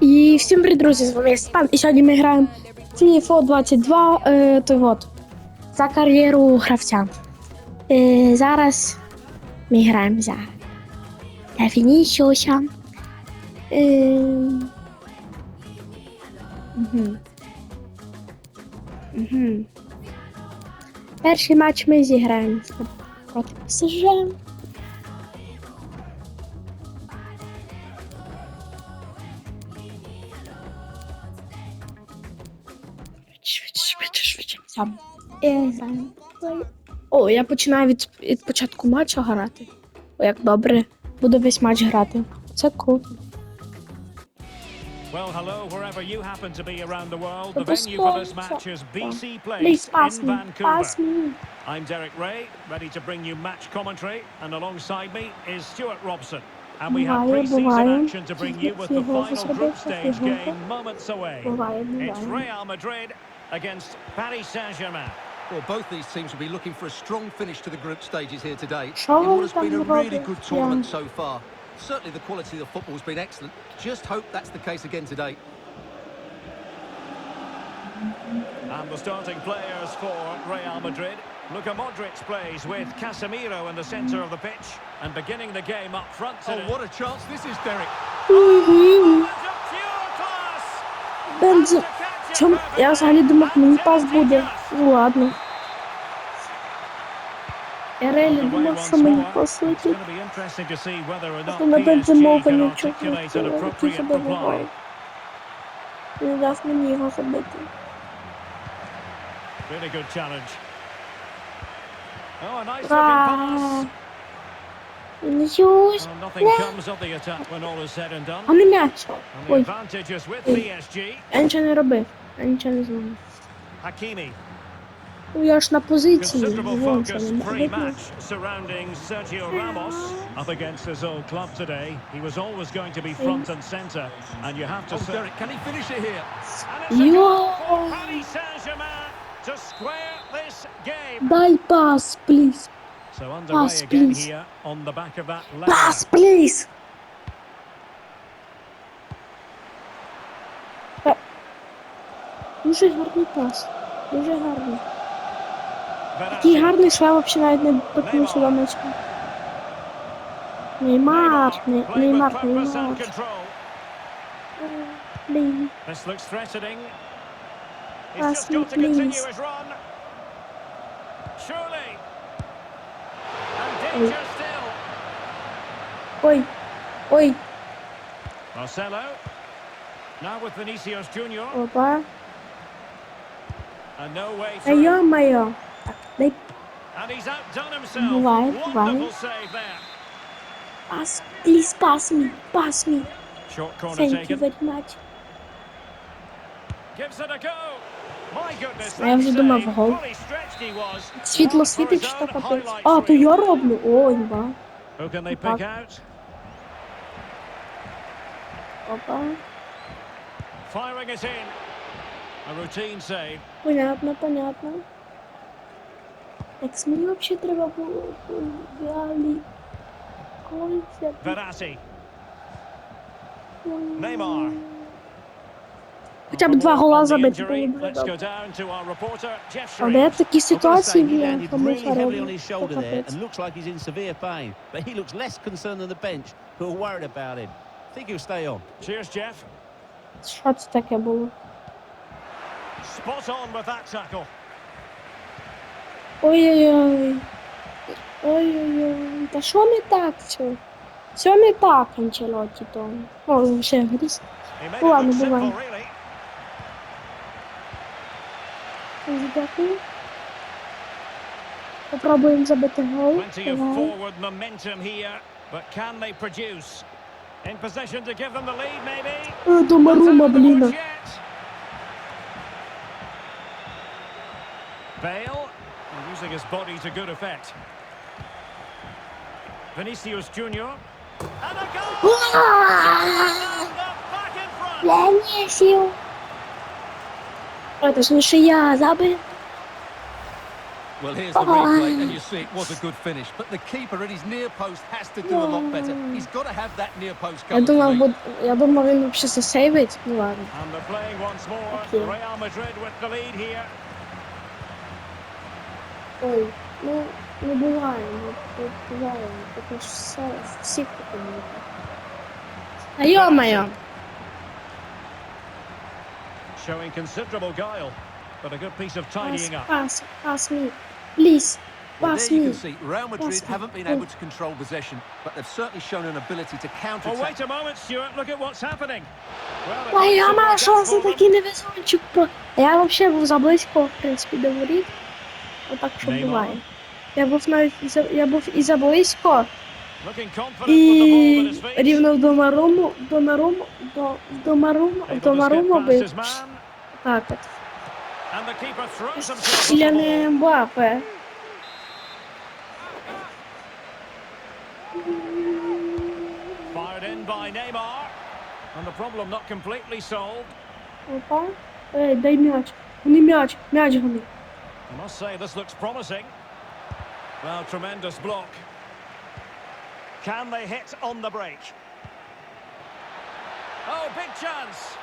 І всім привіт, друзі, з вами я Степан. І сьогодні ми граємо в FIFA 22, е, той от, за кар'єру гравця. Е, зараз ми граємо за Вінісіуса. Е, угу. Угу. Перший матч ми зіграємо проти ПСЖ. Швидше. Сам. І граємо. О, я починаю від, від початку матчу грати. О, як добре. Буду весь матч грати. Це круто. Well, hello, wherever you happen to be around the world. The venue for this match is BC Place pass in. Vancouver. I'm Derek Ray, ready to bring you match commentary, and alongside me is Stuart Robson. And we have pre-season action to bring you with the final group stage game moments away. It's. Real Madrid against Paris Saint-Germain. Well, both these teams will be looking for a strong finish to the group stages here today in what has been a really good tournament so far. Certainly the quality of the football has been excellent. Just hope that's the case again today. And the starting players for Real Madrid. Luka Modric plays with Casemiro in the centre of the pitch and beginning the game up front. Oh, today. Oh, what a chance this is, Derek. Mm -hmm. oh, Benzema. Чом? Я взагалі думав, мені пас буде. Ну ладно. Я реально думав, що мені пас летить. Що на бензимова нічого не ціло, який себе буває. Не дасть мені його забити. Really good challenge. Oh, a nice looking pass. Вінісіус. Well, nothing comes of the attack when all is said and done. А не м'яч. And the Ой, advantage is with Ой. PSG. я нічого не робив. Я нічого не знаю. Hakimi. Ну я ж на позиції. Considerable Вон це focus не видно. pre-match surrounding Sergio Ramos up against his old club today. He was always going to be front and centre, and you have to Oh, say. Derek, can he finish it here? And it's a Yo! goal for Paris Saint-Germain to square this game. Дай пас, пліз. So underway Pass, again please. here on the back of that level. Пас, пліз. Е, Дуже гарний пас. Дуже гарний. Такий гарний, що я взагалі навіть не торкнувся до м'яча. Неймар, Не- Неймар, Неймар. Е, Блін. This looks threatening. He's Pass just me, got to continue please. his run. Oi. Oi. Oi. Marcelo. Now with Vinicius Junior. Opa. And no way through. Aí, ó, mãe, And he's outdone himself. Wonderful vai. Save there. Pass, please pass me, pass me. Short corner Thank taken. you very much. Gives it a go. Я вже думав гол. Світло світить, чи капець. А, то я роблю. О, ніба. Опа. Понятно, понятно. Так мені вообще треба було взяли. Кольця. Неймар. Хоча б два гола On the забити injury, було б Let's добре. go down to our reporter, Jeff Але я Shreve. в такій I've got to say, ситуації he він landed кому really heavily on роблю. his Це shoulder there капець. and looks like he's in severe pain. But he looks less concerned than the bench, who are worried about him. think he'll stay on. Cheers, Jeff. Що це таке було? Spot on with that tackle. Ой-ой-ой. Ой-ой-ой. Та що не так все? Все не так, Анчелоті то. О, ще гріз. He made Go Дома Not рума, out of the блін. woods yet. Bale using his body to good effect. Vinicius Junior. And a goal! Ronaldo back in front. Венісів. Ой, точніше я забив. Well, here's the replay, and you see it was a good finish. But the keeper at his near post has to do a lot better. He's got to have that near post Я cover. to думав, me. буд- я думав, він взагалі засейвить. Ну ладно. And they're playing once more. Okay. Real Madrid with the lead here. Ой, ну не буває, ну не буває. Тому що все, всі такі. А йо-моє! Showing considerable guile, but a good piece of Пас, tidying up. пас, пас мій. Please, Well, пас there you мій. can see Real Madrid Pass me. haven't been able to control possession, but they've certainly shown an ability to Oh, counter-attack. wait a moment, Stuart. Look at what's happening. Well, it Та looks я to маю work out шанси for them. такий невезунчик. про- Я взагалі був заблизько, в принципі, до воріт. Отак що Неймар. буває. Я був навіть і за, я був і заблизько, І рівно в Домарому, Донарому, до, Домарому, Домарому бив. Так от. Я не Мбапе. Fired in by Neymar. And the problem not completely solved. Опа. Ей, дай м'яч. Вони м'яч, м'яч вони. I must say this looks promising. Well, tremendous block. Can they hit on the break? Oh, big chance.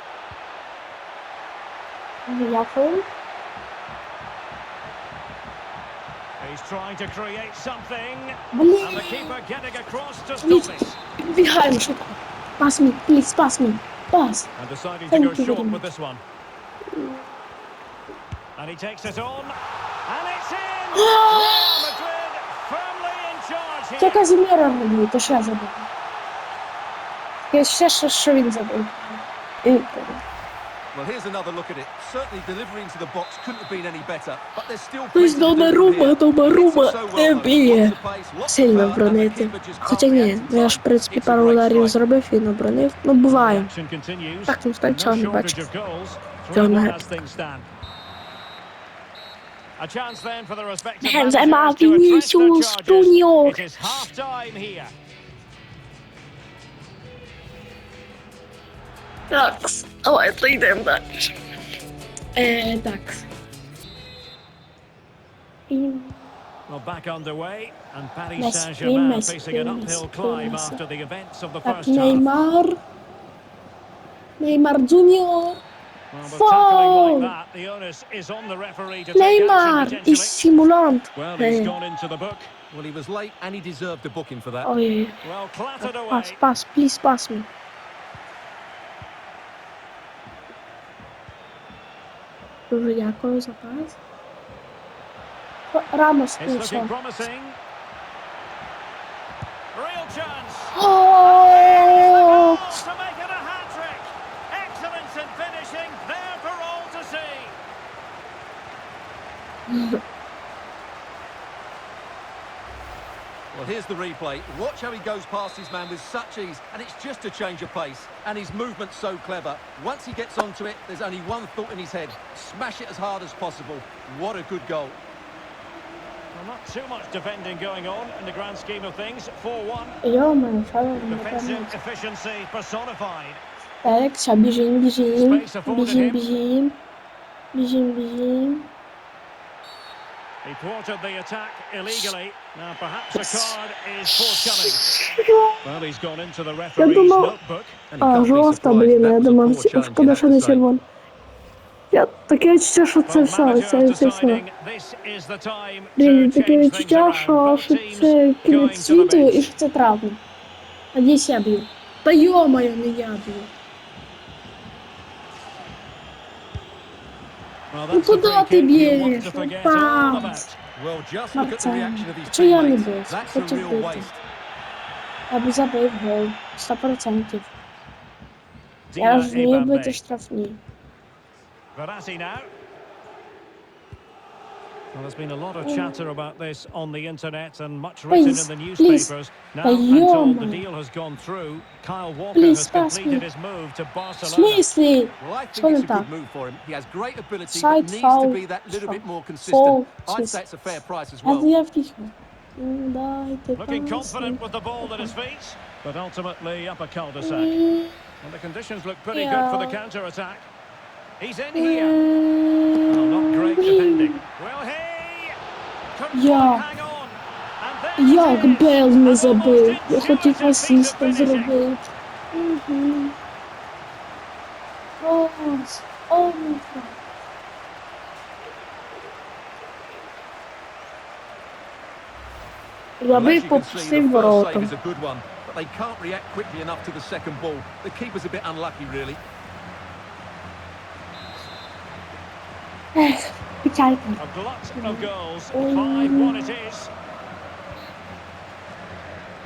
He's trying to create something. And the keeper getting across to stop it. Behind. Pass me, please, pass me. Pass. And decided Thank to go short with this one. And he takes it on. And it's in! Oh! Це Казіміра мені, то ще забив. Я ще що, що він забив. І... Well, here's another look at it. Certainly delivery into the box couldn't have been any better, but there's still Хтось Донарума, Донарума не б'є. Сильно бронити. Хоча ні, я ж, в принципі, пару ударів зробив і не бронив. Ну, буває. Так, ну, нічого не бачу. Цього не Hẹn dãi mà Vinicius Junior. Ducks. Oh, I play them Dutch. Uh, ducks. In. Well, back underway, and Paris Saint-Germain mes, facing an uphill climb after the events of the first half. Neymar, Neymar Junior. Foul! Like Neymar is simulant. Well, he's hey. gone into the book. Well, he was late and he deserved a booking for that. Oh, yeah. Well, clattered away. Pass, pass, please pass me. Jogar com os rapazes. Ramos, eh. isso. Oh! Well, here's the replay. Watch how he goes past his man with such ease, and it's just a change of pace, and his movement's so clever. Once he gets onto it, there's only one thought in his head. Smash it as hard as possible. What a good goal. Well, not too much defending going on in the grand scheme of things. 4-1. Defensive efficiency personified. Alex, bijim, bijim, bijim, bijim, bijim, bijim. He thwarted the attack illegally. Now perhaps a card is forthcoming. Well, he's gone into the referee's notebook. А, жовта, блін, я думав, шкода, що не червона. Я таке відчуття, що це все, це все, все. Блін, таке відчуття, що, що це кінець світу і що це травма. А десь я б'ю. Та йо-моє, не я б'ю. No to do ty bierzesz, pans. Marca, przyjemny był, chociaż był to. Aby zabił gol, 100%. Ja już nie byłby też. Verratti now. Well, there's been a lot of chatter about this on the internet and much written please, in the newspapers. Please. Now, until the deal has gone through, Kyle Walker please, has completed his move to Barcelona. Well, I think it's a good move for him. He has great ability, He but needs to be that little bit more consistent. I'd say it's a fair price as well. Looking confident with the ball at his feet, but ultimately up a cul-de-sac. And the conditions look pretty yeah. good for the counter-attack. He's in here. Well, not great defending. Well here. Couldn't Я. quite hang on. And there it Як is. Бел An не almost забив. Я хотів intuitive piece of асиста finishing. зробити. Угу. Ось. О, мій Бог. Well, as Забив you по can see, всім the first save воротам. is a good one, but they can't react quickly enough to the second ball. The keeper's a bit unlucky, really. A glut of mm. goals. 5-1 it is.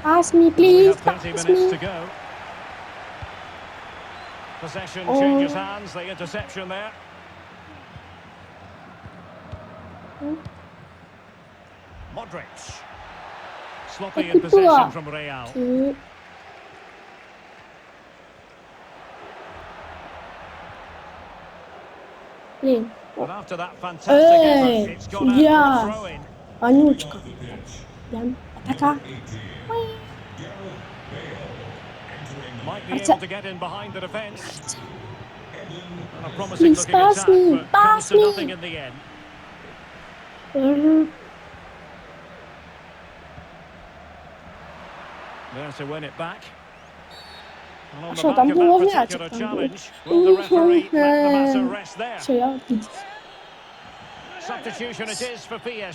Pass me, please. Pass me. To go. Possession oh. changes hands. The interception there. Hmm? Modric. Sloppy in possession from Real. Okay. And after that fantastic Ej, effort, it's gone out yeah. throw in. Aniuczka. Jan, ataka. Me, but me. Mhm. There to win it back. a bookable offence.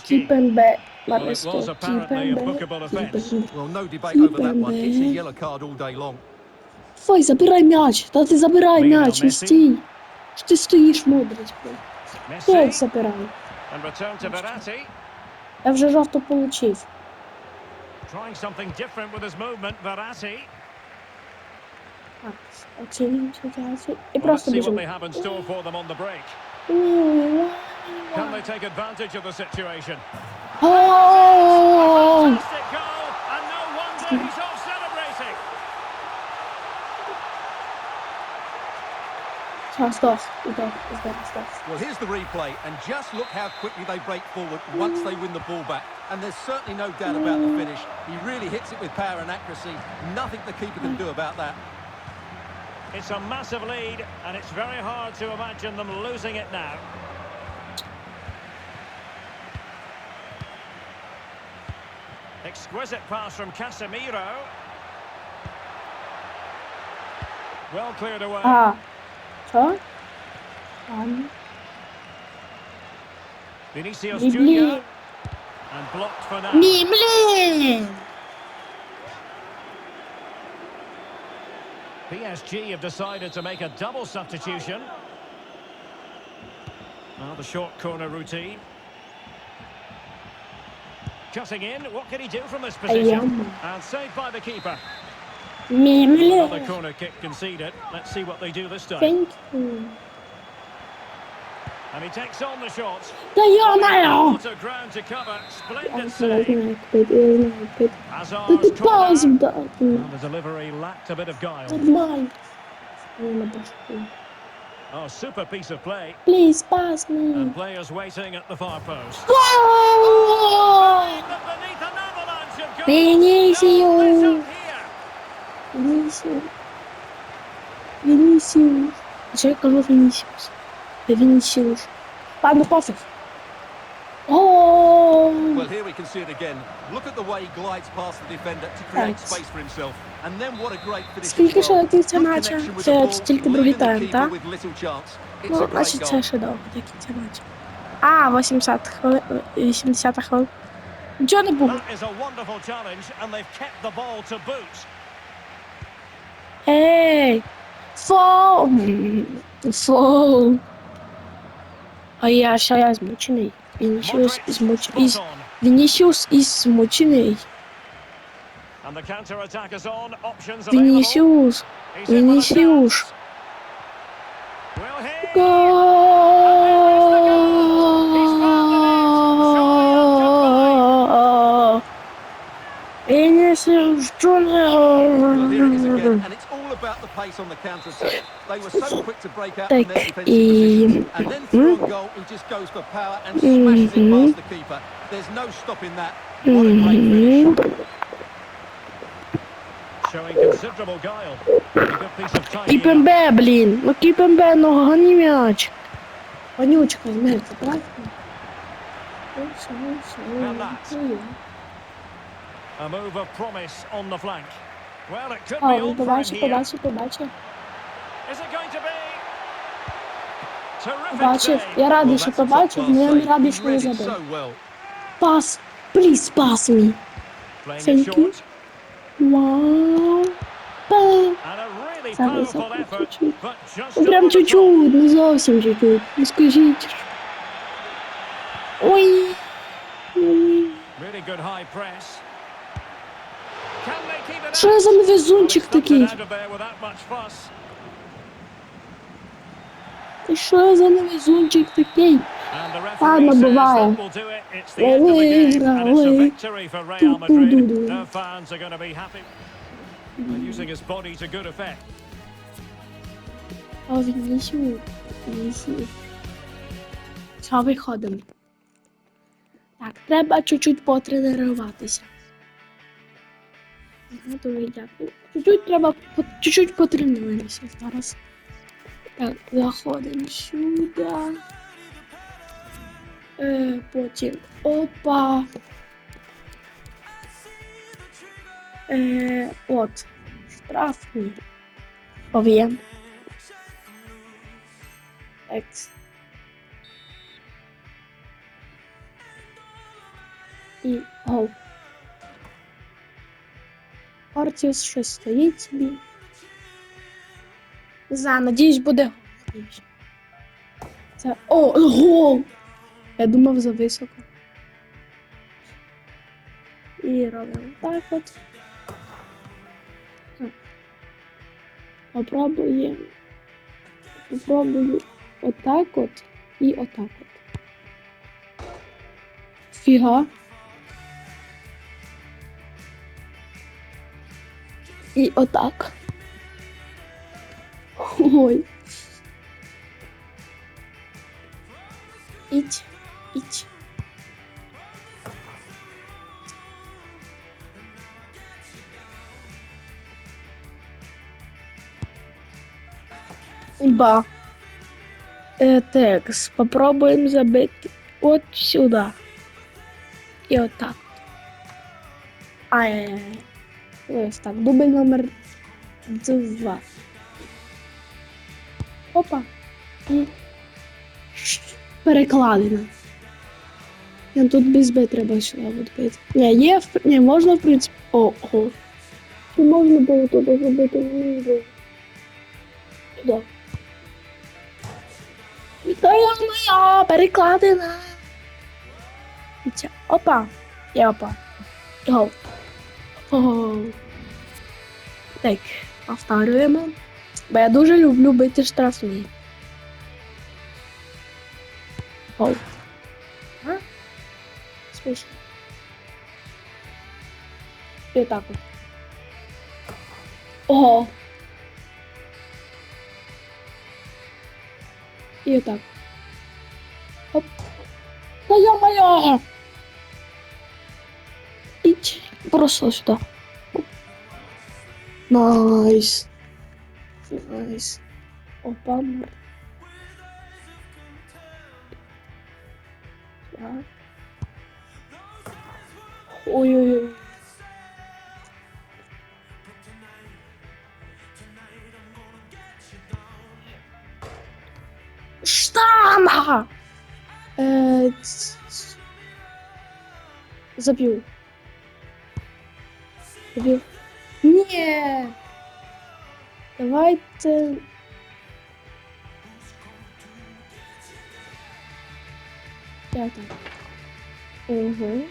Кіпенбе. Well, no debate over that one. It's a Keeper, yellow card all day long. Фой, забирай м'яч. Та ти забирай Ліонел м'яч, не Мессі. стій. Що ти стоїш, мудрить, блін? Фол Messi забирай. and return to Verratti. Я вже жовто получив. Trying something different with his movement, Verratti. Oczywiście, czasu i prosto bierzemy. Can they take advantage of the situation? Oh! Fantastic goal, and no wonder he's off celebrating. Chance. Well, here's the replay, and just look how quickly they break forward once they win the ball back. And there's certainly no doubt about the finish. He really hits it with power and accuracy. Nothing the keeper can do about that. It's a massive lead, and it's very hard to imagine them losing it now. Exquisite pass from Casemiro. Well cleared away. Ah, co? Um, Vinicius Junior. And blocked for now. PSG have decided to make a double substitution. Now the short corner routine. Cutting in, what can he do from this position? And saved by the keeper. Another corner kick conceded. Let's see what they do this time. Thank you. And he takes on the shots. They are now. ground to cover. Splendid save. The ball's back. The delivery lacked a bit of guile. Mine. Oh, super piece of play. Please pass me. And players waiting at the far post. Oh! Vinicius. Vinicius. Vinicius. Vinicius. Vinicius. no let up here. Вінісіус. Вінісіус. Що я кажу Вінісіус? Вінісіус. Ладно, пофіг. О! Well, here we can see it again. Look at the way he glides past the defender to create Thanks. space for himself. And then what a great finish. Скільки as ще well. до кінця Good матча? connection with Це the ball, тільки другий leaving the тайм, keeper так? with little chance. It's Ну, a great значить, goal. це ще довго до кінця матча. А, 80 хвилин, 80 хвилин. Нічого не було. That is a А я ще я змучений. Вінісіус Modric, змуч... spot із... on. Вінісіус із змучений. And the counter-attack is on. Options available. Вінісіус! He's in with a Вінісіус! chance. Will he? Гол! Вінісіус Well, here it is again, Джуніор! and it's all about the pace on the counter attack. They were so quick to break out Так, from their defensive і- position, and then through on goal, he just goes for power and smashes it Mhm. past the keeper. There's no stopping that. What a great finish. Showing considerable guile. A good piece of tidying up. Кіпембе, блін! Ну кіпембе, ну гони м'яч! Вонючка, м'яч, забрати? A move of promise on the flank. А, він побачив, побачив, побачив. Побачив. Я радий, що побачив, але я не радий, що не забив. Пас! Please pass me! Thank you. Вау! Саме. Ну, прям чуть-чуть, не зовсім чуть-чуть. Не скажіть. Ой! Ой! Really good high press. Що я за невезунчик такий? Ти що я за невезунчик такий? Ладно, буває. Я виграли. А він вісім. Вісім. Це виходимо. Так, треба чуть-чуть потренуватися. Ага, дуже дякую. Чуть-чуть треба, чуть-чуть потренуємося зараз. Так, заходимо сюди. Е, потім опа. Е, от. Штрафний. Повіємо. Екс. І гол. Артіус щось стоїть собі. Не знаю, надіюсь, буде. Це. О, гол! Я думав за високо. І робимо так от. Попробуємо. Попробую отак от і отак от. Фіга. І отак. Ой. Іть, іть. Ба. Э, текс. Попробуем забить вот сюда. И вот так. Ай-яй-яй. Ось так. Дубль номер два. Опа. І перекладина. Я тут без Б треба сюди відбити. Ні, є, ні, можна, в принципі. Ого. Чи можна було туди зробити? Знаю. Туди. Вітаю моя перекладина. Опа. І опа. Гол. Так, повторюємо. Бо я дуже люблю бити штрафні. Гол. А? Смішно. І отак от. І отак. Оп. Та я-моя! Іть. Просто сюди. Оп. Найс. Найс. Опа. мер. Так. Ой-ой-ой. Штанга! Е, ц- ц- Заб'ю. Заб'ю. Ні. Давайте. Я так. Угу.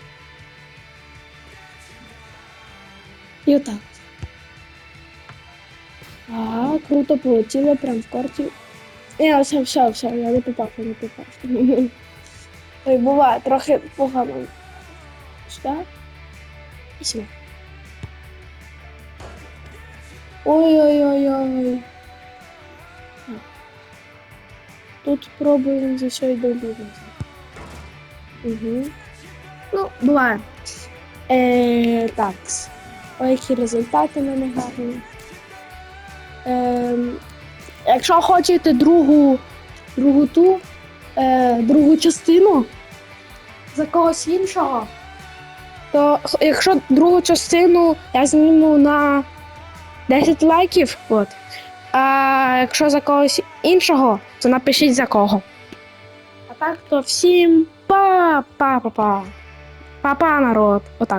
І отак. А, круто полетіло прям в карті. Ні, все, все, все, я не попав, я не попав. Ой, буває, трохи погано. Сюди. І сюди. Ой-ой-ой-ой. Тут пробуємо за що й добігнути. Угу. Ну, буває. Е, так. Ой, які результати мене гарні. Ем, якщо хочете другу, другу ту, е, другу частину, за когось іншого, то якщо другу частину я зніму на 10 лайків, от. А якщо за когось іншого, то напишіть за кого. А так то всім па-па-па-па. Па-па, народ. Отак.